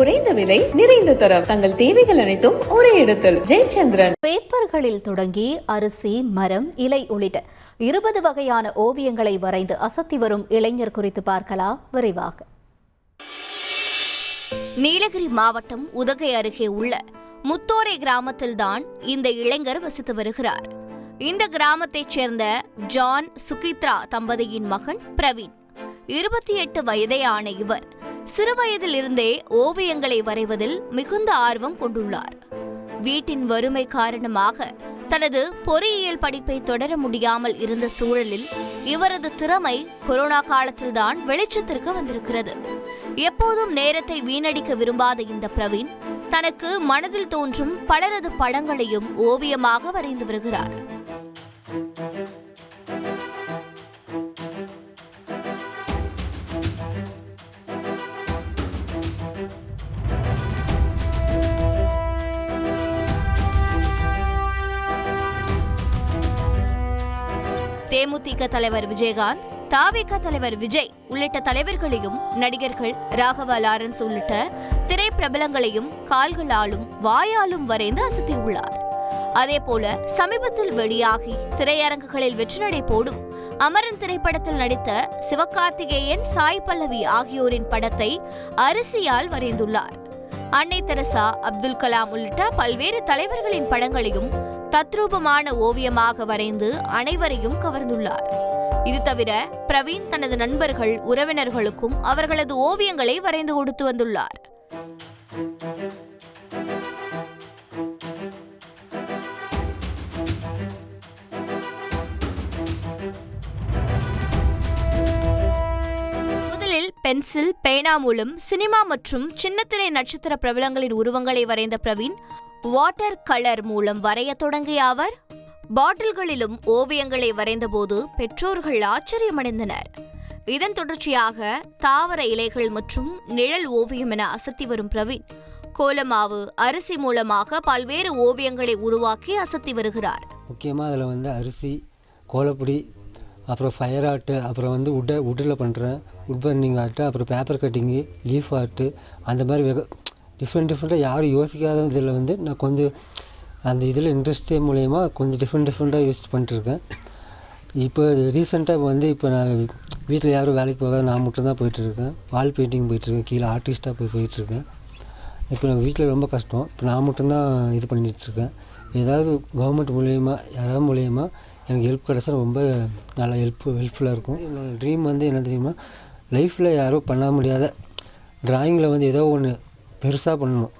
குறைந்த விலை நிறைந்த தரம். தங்கள் தேவைகள் அனைத்தும் ஒரே இடத்தில். ஜெயச்சந்திரன். பேப்பர்களில் தொடங்கி அரிசி மரம் இலை உள்ளிட்ட இருபது வகையான ஓவியங்களை வரைந்து அசத்தி வரும் இளைஞர் குறித்து பார்க்கலாம் விரைவாக. நீலகிரி மாவட்டம் உதகை அருகே உள்ள முத்தோரை கிராமத்தில்தான் இந்த இளைஞர் வசித்து வருகிறார். இந்த கிராமத்தைச் சேர்ந்த ஜான் சுகித்ரா தம்பதியின் மகன் பிரவீன். இருபத்தி எட்டு வயதேயான இவர் சிறுவயதிலிருந்தே ஓவியங்களை வரைவதில் மிகுந்த ஆர்வம் கொண்டுள்ளார். வீட்டின் வறுமை காரணமாக தனது பொறியியல் படிப்பை தொடர முடியாமல் இருந்த சூழலில் இவரது திறமை கொரோனா காலத்தில்தான் வெளிச்சத்திற்கு வந்திருக்கிறது. எப்போதும் நேரத்தை வீணடிக்க விரும்பாத இந்த பிரவீன் தனக்கு மனதில் தோன்றும் பலரது படங்களையும் ஓவியமாக வரைந்து வருகிறார். தேமுதிக தலைவர் விஜயகாந்த் தாவேக தலைவர் விஜய் உள்ளிட்ட தலைவர்களையும் நடிகர்கள் ராகவா லாரன்ஸ் உள்ளிட்ட திரைப்பிரபலங்களையும் கால்களாலும் வாயாலும் வரைந்து அசத்தியுள்ளார். அதேபோல சமீபத்தில் வெளியாகி திரையரங்குகளில் வெற்றிநடை போடும் அமரன் திரைப்படத்தில் நடித்த சிவகார்த்திகேயன் சாய் பல்லவி ஆகியோரின் படத்தை அரிசியால் வரைந்துள்ளார். அன்னை தெரசா அப்துல் கலாம் உள்ளிட்ட பல்வேறு தலைவர்களின் படங்களையும் தத்ரூபமான ஓவியமாக வரைந்து அனைவரையும் கவர்ந்துள்ளார். இது தவிர பிரவீன் தனது நண்பர்கள் உறவினர்களுக்கும் அவர்களது ஓவியங்களை வரைந்து கொடுத்து வந்துள்ளார். முதலில் பென்சில் பேனா மூலம் சினிமா மற்றும் சின்னத்திரை நட்சத்திர பிரபலங்களின் உருவங்களை வரைந்த பிரவீன் வாட்டர் கலர் மூலம் வரைய தொடங்கிய அவர் பாட்டில்களிலும் ஓவியங்களை வரைந்தபோது பெற்றோர்கள் ஆச்சரியமடைந்தனர். இதன் தொடர்ச்சியாக தாவர இலைகள் மற்றும் நிழல் ஓவியம் என அசத்தி வரும் பிரவீன் கோலமாவு அரிசி மூலமாக பல்வேறு ஓவியங்களை உருவாக்கி அசத்தி வருகிறார். முக்கியமாக அதில் வந்து அரிசி கோலப்பொடி அப்புறம் ஃபயர் ஆர்ட்டு அப்புறம் வந்து உட்டை உட்டில் பண்ணுறேன் உட் பர்னிங் ஆர்ட்டு அப்புறம் பேப்பர் கட்டிங்கு லீஃப் ஆர்ட்டு அந்த மாதிரி வெக டிஃப்ரெண்ட் டிஃப்ரெண்ட்டாக யாரும் யோசிக்காத இதில் வந்து நான் கொஞ்சம் அந்த இதில் இன்ட்ரெஸ்ட் மூலயமா கொஞ்சம் டிஃப்ரெண்ட் டிஃப்ரெண்ட்டாக யூஸ் பண்ணிட்டுருக்கேன். இப்போ ரீசெண்டாக வந்து இப்போ நான் வீட்டில் யாரும் வேலைக்கு போகாத நான் மட்டும்தான் போயிட்டுருக்கேன். வால் பெயிண்டிங் போயிட்டுருக்கேன் கீழே ஆர்டிஸ்ட்டாக போய் போயிட்டுருக்கேன். இப்போ நான் வீட்டில் ரொம்ப கஷ்டம். இப்போ நான் மட்டும்தான் இது பண்ணிகிட்ருக்கேன் ஏதாவது கவர்மெண்ட் மூலயமா யாராவது மூலயமா எனக்கு ஹெல்ப் கிடச்சா ரொம்ப நல்லா ஹெல்ப் ஹெல்ப்ஃபுல்லாக இருக்கும். என்னோடய ட்ரீம் வந்து என்ன தெரியுமா? லைஃப்பில் யாரும் பண்ண முடியாத ட்ராயிங்கில் வந்து ஏதோ ஒன்று பெருசாக பண்ணணும்.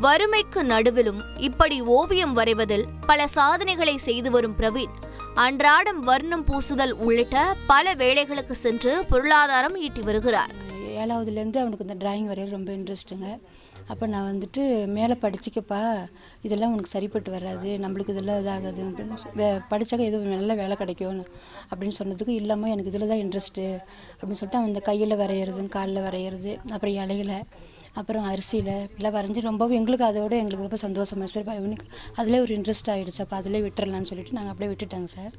வறுமைக்கு நடுவிலும் இப்படி ஓவியம் வரைவதில் பல சாதனைகளை செய்து வரும் பிரவீன் அன்றாடம் வர்ணம் பூசுதல் உள்ளிட்ட பல வேலைகளுக்கு சென்று பொருளாதாரம் ஈட்டி வருகிறார். ஏழாவதுலேருந்து அவனுக்கு இந்த டிராயிங் வரைய ரொம்ப இன்ட்ரெஸ்ட்டுங்க அப்போ நான் வந்துட்டு மேலே படிச்சிக்கப்பா இதெல்லாம் உனக்கு சரிப்பட்டு வராது நம்மளுக்கு இதெல்லாம் இதாகாது அப்படின்னு வே படித்தாக்க எதுவும் நல்ல வேலை கிடைக்கும் அப்படின்னு சொன்னதுக்கு இல்லாமல் எனக்கு இதில் தான் இன்ட்ரெஸ்ட்டு அப்படின்னு சொல்லிட்டு அவன் இந்த கையில் வரைகிறது காலில் வரைகிறது அப்புறம் இலையில. அப்புறம் அரிசியில் எல்லாம் வரைஞ்சி ரொம்பவும் எங்களுக்கு அதோட எங்களுக்கு ரொம்ப சந்தோஷமா சார் இவனுக்கு அதிலே ஒரு இன்ட்ரெஸ்ட் ஆகிடுச்சு அப்போ அதிலே விட்டுறலான்னு சொல்லிட்டு நாங்கள் அப்படியே விட்டுட்டாங்க சார்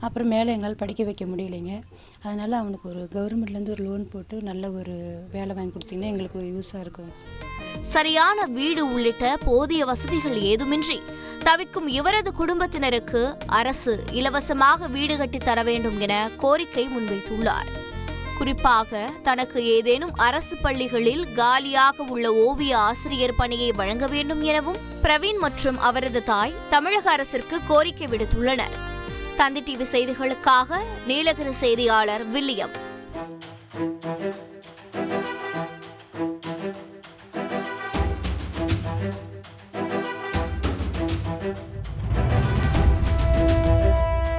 அப்புறம் மேலே எங்களால் படிக்க வைக்க முடியலைங்க. அதனால் அவனுக்கு ஒரு கவர்மெண்ட்லேருந்து ஒரு லோன் போட்டு நல்ல ஒரு வேலை வாங்கி கொடுத்தீங்கன்னா எங்களுக்கு யூஸாக இருக்கும். சரியான வீடு உள்ளிட்ட போதிய வசதிகள் ஏதுமின்றி தவிக்கும் இவரது குடும்பத்தினருக்கு அரசு இலவசமாக வீடு கட்டி தர வேண்டும் என கோரிக்கை முன்வைத்துள்ளார். குறிப்பாக தனக்கு ஏதேனும் அரசு பள்ளிகளில் காலியாக உள்ள ஓவிய ஆசிரியர் பணியை வழங்க வேண்டும் எனவும் பிரவீன் மற்றும் அவரது தாய் தமிழக அரசிற்கு கோரிக்கை விடுத்துள்ளனர். தந்தி டிவி செய்திகளுக்காக நீலகிரி செய்தியாளர் வில்லியம்.